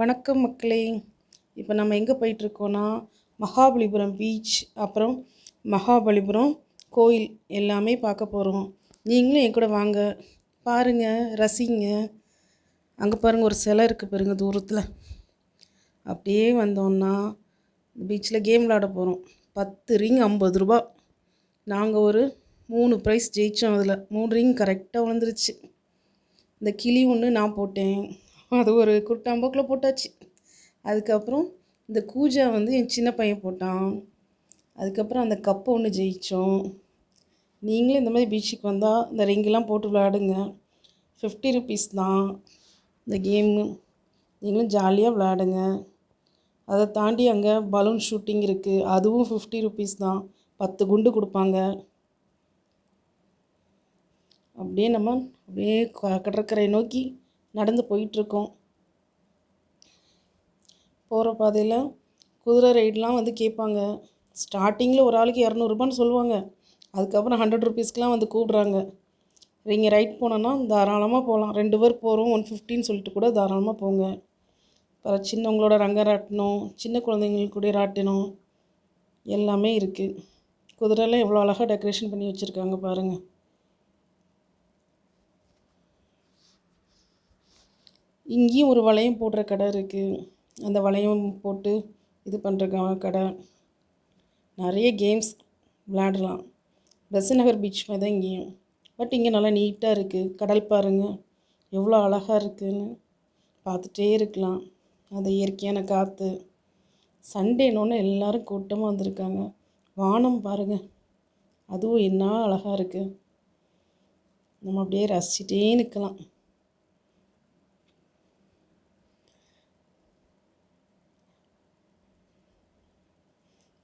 வணக்கம் மக்களே. இப்போ நம்ம எங்கே போயிட்டுருக்கோன்னா மகாபலிபுரம் பீச் அப்புறம் மகாபலிபுரம் கோயில் எல்லாமே பார்க்க போகிறோம் நீங்களும் என் கூட வாங்க பாருங்கள் ரசிங்க. அங்கே பாருங்கள் ஒரு சிலை இருக்குது பாருங்க தூரத்தில். அப்படியே வந்தோன்னா பீச்சில் கேம் விளாட போகிறோம் பத்து ரிங் ஐம்பது ரூபா. நாங்கள் ஒரு மூணு ப்ரைஸ் ஜெயித்தோம் அதில். மூணு ரிங் கரெக்டாக விழுந்துருச்சு. இந்த கிளி ஒன்று நான் போட்டேன். அது ஒரு குட்டாம்போக்கில் போட்டாச்சு. அதுக்கப்புறம் இந்த கூஜா வந்து என் சின்ன பையன் போட்டான். அதுக்கப்புறம் அந்த கப்பை ஒன்று ஜெயித்தோம் நீங்களும் இந்த மாதிரி பீச்சுக்கு வந்தால் இந்த ரிங்கெல்லாம் போட்டு விளையாடுங்க. ஃபிஃப்டி ருபீஸ் தான் இந்த கேமு நீங்களும் ஜாலியாக விளையாடுங்க. அதை தாண்டி அங்கே பலூன் ஷூட்டிங் இருக்குது அதுவும் ஃபிஃப்டி ருபீஸ் தான். பத்து குண்டு கொடுப்பாங்க. அப்படியே நம்ம அப்படியே க- கடற்கரை நோக்கி நடந்து போயிட்டுருக்கோம். போகிற பாதையில் குதிரை ரைடெலாம் வந்து கேட்பாங்க. ஸ்டார்டிங்கில் ஒரு ஆளுக்கு இரநூறுபான்னு சொல்லுவாங்க. அதுக்கப்புறம் ஹண்ட்ரட் ருபீஸ்க்கெலாம் வந்து கூப்பிட்றாங்க. நீங்கள் ரைட் போனோன்னா தாராளமாக போகலாம். ரெண்டு பேர் போகிறோம் ஒன் ஃபிஃப்டின்னு சொல்லிட்டு கூட தாராளமாக போங்க. அப்புறம் சின்னவங்களோட ரங்க ரங்கராட்டினம் சின்ன குழந்தைங்களுக்கு கூட ராட்டினம். எல்லாமே இருக்குது குதிரைலாம் எவ்வளோ அழகாக டெக்கரேஷன் பண்ணி வச்சுருக்காங்க பாருங்கள் இங்கேயும் ஒரு வளையம் போடுற கடை இருக்குது அந்த வளையம் போட்டு இது பண்ணுற கடை. நிறைய கேம்ஸ் விளையாடலாம். பெசநகர் பீச் மாதிரி தான் இங்கேயும். பட் இங்கே நல்லா நீட்டாக இருக்குது கடல் பாருங்க. எவ்வளோ அழகாக இருக்குதுன்னு பார்த்துட்டே இருக்கலாம். அந்த இயற்கையான காற்று சண்டேனோன்னு எல்லாரும் கூட்டமாக வந்திருக்காங்க. வானம் பாருங்க. அதுவும் என்ன அழகாக இருக்குது நம்ம அப்படியே ரசிச்சிட்டே நிற்கலாம்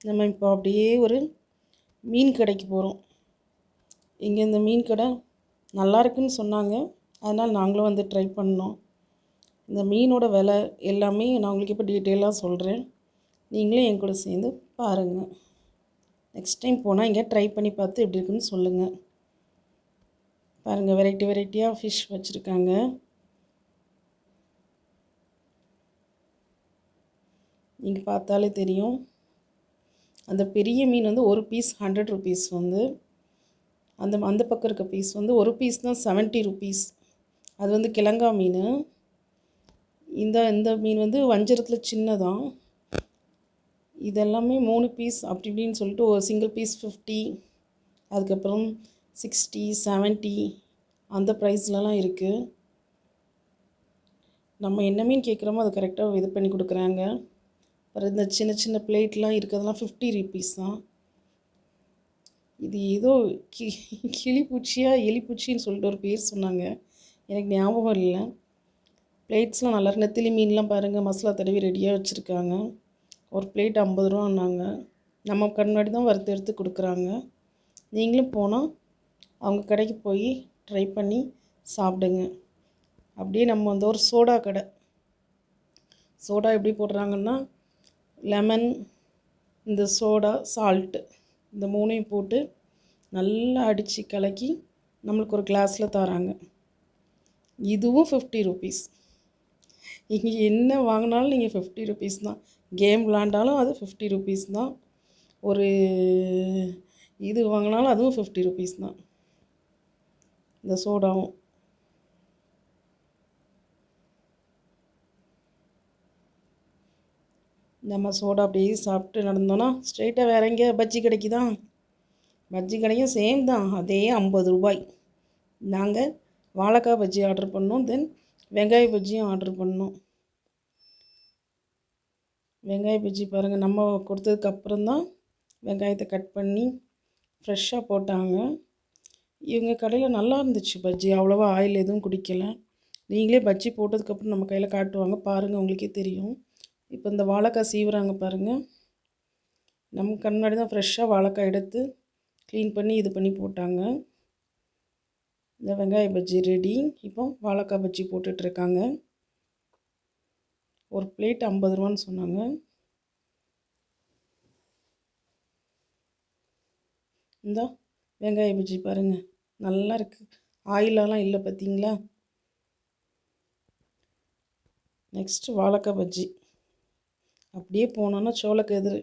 நம்ம இப்போ அப்படியே ஒரு மீன் கடைக்கு போகிறோம். இங்கே இந்த மீன் கடை நல்லா இருக்குன்னு சொன்னாங்க. அதனால் நாங்களும் வந்து ட்ரை பண்ணோம். இந்த மீனோட விலை எல்லாமே நான் உங்களுக்கு இப்போ டீட்டெயிலாக சொல்கிறேன். நீங்களும் என் கூட சேர்ந்து பாருங்கள் நெக்ஸ்ட் டைம் போனால் இங்கே ட்ரை பண்ணி பார்த்து எப்படி இருக்குன்னு சொல்லுங்கள் பாருங்கள் வெரைட்டி வெரைட்டியாக ஃபிஷ் வச்சுருக்காங்க. நீங்கள் பார்த்தாலே தெரியும். அந்த பெரிய மீன் வந்து ஒரு பீஸ் ஹண்ட்ரட் ருபீஸ் வந்து அந்த அந்த பக்கம் இருக்க பீஸ் வந்து ஒரு பீஸ் தான் செவன்ட்டி ருபீஸ் அது வந்து கிழங்கா மீன். இந்த இந்த மீன் வந்து வஞ்சரத்தில் சின்னதான் இதெல்லாமே மூணு பீஸ் அப்படி இப்படின்னு சொல்லிட்டு ஒரு சிங்கிள் பீஸ் ஃபிஃப்டி அதுக்கப்புறம் சிக்ஸ்டி செவன்ட்டி அந்த ப்ரைஸ்லலாம் இருக்குது நம்ம என்ன மீன் கேட்குறோமோ அதை கரெக்டாக இது பண்ணி கொடுக்குறாங்க. அப்புறம் இந்த சின்ன சின்ன பிளேட்லாம் இருக்கிறதெல்லாம் ஃபிஃப்டி ருபீஸ் தான். இது ஏதோ கி கிளிப்பூச்சியாக எலிப்பூச்சின்னு சொல்லிட்டு ஒரு பேர் சொன்னாங்க. எனக்கு ஞாபகம் இல்லை. பிளேட்ஸ்லாம் நல்லா இருக்கு. நெத்திலி மீன்லாம் பாருங்கள் மசாலா தடவி ரெடியாக வச்சுருக்காங்க. ஒரு பிளேட் ஐம்பது ரூபான்னாங்க. நம்ம கண்ணாடி தான் வறுத்து எடுத்து கொடுக்குறாங்க. நீங்களும் போனால் அவங்க கடைக்கு போய் ட்ரை பண்ணி சாப்பிடுங்க. அப்படியே நம்ம வந்து ஒரு சோடா கடை. சோடா எப்படி போடுறாங்கன்னா லெமன் இந்த சோடா சால்ட்டு இந்த மூணையும் போட்டு நல்லா அடித்து கலக்கி நம்மளுக்கு ஒரு கிளாஸில் தராங்க. இதுவும் ஃபிஃப்டி ருபீஸ் இங்கே என்ன வாங்கினாலும் நீங்கள் ஃபிஃப்டி ருபீஸ் தான். கேம் விளாண்டாலும் அது ஃபிஃப்டி ருபீஸ் தான். ஒரு இது வாங்கினாலும் அதுவும் ஃபிஃப்டி ருபீஸ் தான். இந்த சோடாவும். நம்ம சோடா அப்படியே சாப்பிட்டு நடந்தோன்னா ஸ்ட்ரெயிட்டாக வேற எங்கே பஜ்ஜி கடைக்குதான். பஜ்ஜி கடையும் சேம் தான். அதே ஐம்பது ரூபாய். நாங்கள் வாழைக்காய் பஜ்ஜி ஆர்டர் பண்ணோம். தென் வெங்காய பஜ்ஜியும் ஆர்டர் பண்ணோம். வெங்காய பஜ்ஜி பாருங்கள் நம்ம கொடுத்ததுக்கு அப்புறம் தான் வெங்காயத்தை கட் பண்ணி ஃப்ரெஷ்ஷாக போட்டாங்க. இவங்க கடையில் நல்லா இருந்துச்சு பஜ்ஜி. அவ்வளோவா ஆயில் எதுவும் குடிக்கல. நீங்களே பஜ்ஜி போட்டதுக்கப்புறம் நம்ம கையில் காட்டுவாங்க. பாருங்கள் உங்களுக்கே தெரியும். இப்போ இந்த வாழைக்காய் சீவுறாங்க பாருங்கள் நம்ம கண்ணாடி தான் ஃப்ரெஷ்ஷாக வாழைக்காய் எடுத்து க்ளீன் பண்ணி இது பண்ணி போட்டாங்க. இந்த வெங்காய பஜ்ஜி ரெடி இப்போ வாழைக்காய் பஜ்ஜி போட்டுட்ருக்காங்க ஒரு பிளேட் ஐம்பது ரூபான்னு சொன்னாங்க. இந்த வெங்காய பஜ்ஜி பாருங்கள் நல்லா இருக்குது ஆயிலெலாம் இல்லை பார்த்தீங்களா நெக்ஸ்ட்டு வாழைக்காய் பஜ்ஜி. அப்படியே போனோன்னா சோளக்கதிர்.